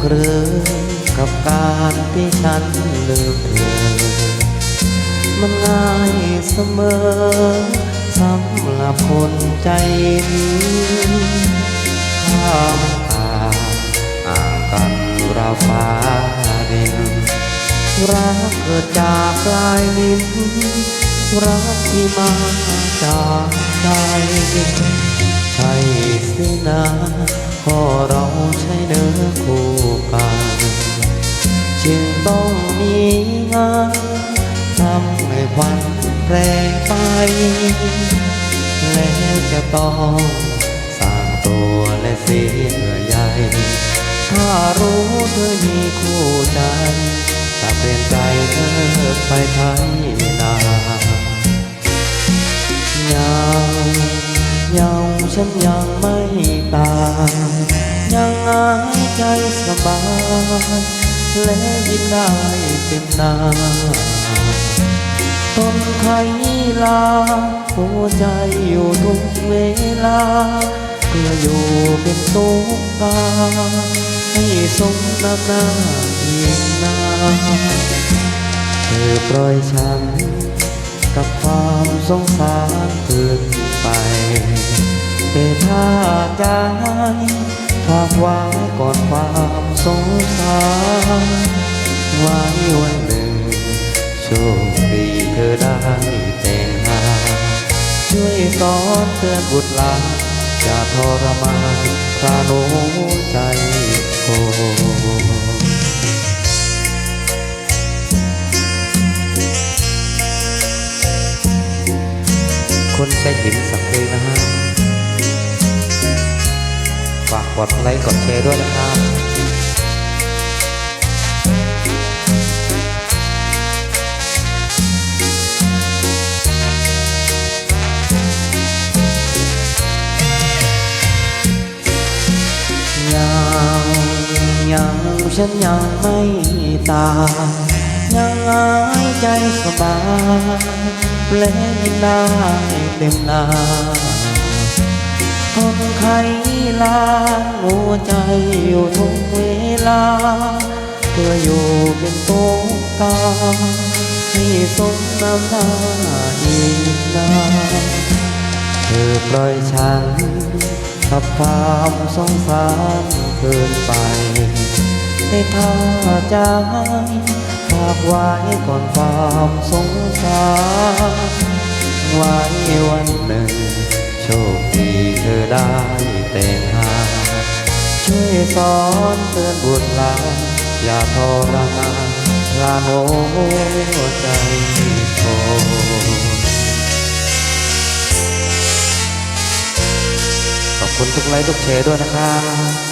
เกรือกับการที่ฉันลืมเธอ มันง่ายเสมอสำหรับคนใจดีข้ามทาอ่างกันราฟ้าดินรักเกิดจากปลายลิ้นรักที่มาจากใจใช่สินะ พอเราใช้เนื้อคู่กันจึงต้องมีงานทำให้ควันแปรไป และจะต้องสร้างตัวและเสียใหญ่ถ้ารู้เธอมีคู่ใจถ้าเปลี่ยนใจเธอไปไทยนายังยังฉันยังไม่ ใจสบาย และยิ้มได้เต็มหน้าต้นไขลาหัวใจอยู่ทุกเวลา เพื่ออยู่เป็นตุ๊กตาให้สมน้ำหน้าอีกนาเธอปล่อยฉัน กับความสงสารเกินไป แต่ถ้าใจ ฝากไว้ก่อนความสงสารไว้วันหนึ่ง โชคดีเธอได้แต่งงานช่วยสอนเตือนบุตรหลานอย่าทรมานพระโนใจโคคนใจหินสักเพลงนะฮะ กดไลค์กดแชร์ด้วยนะครับยังยังฉันยังไม่ตายยังหายใจสบายและยิ้มได้เต็มนา ทนไขลาหัวใจอยู่ทุกเวลา เพื่ออยู่เป็นตุ๊กตาให้สมน้ำหน้าอีกนานเธอปล่อยฉันกับความสงสารเกินไปในท่าใจฝากไว้ก่อนความสงสารไว้วันหนึ่ง คดีเธอได้แต่งงานช่วยสอนเตือนบุตรหลานอย่าทรมานลานหัวใจโทขอบคุณทุกไลค์ทุกแชร์ด้วยนะครับ